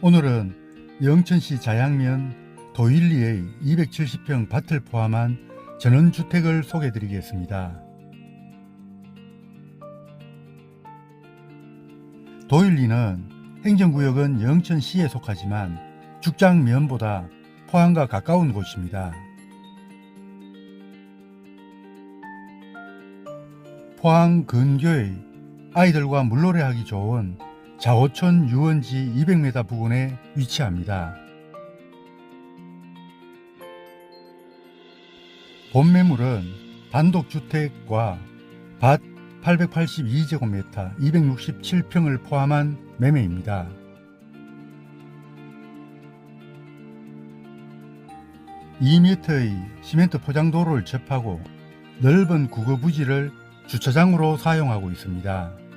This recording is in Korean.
오늘은 영천시 자양면 도일리의 270평 밭을 포함한 전원주택을 소개해 드리겠습니다. 도일리는 행정구역은 영천시에 속하지만 죽장면보다 포항과 가까운 곳입니다. 포항 근교의 아이들과 물놀이하기 좋은 자오천 유원지 200m 부근에 위치합니다. 본 매물은 단독주택과 밭 882제곱미터 267평을 포함한 매매입니다.2미터의 시멘트 포장도로를 접하고 넓은 국어 부지를 주차장으로 사용하고 있습니다.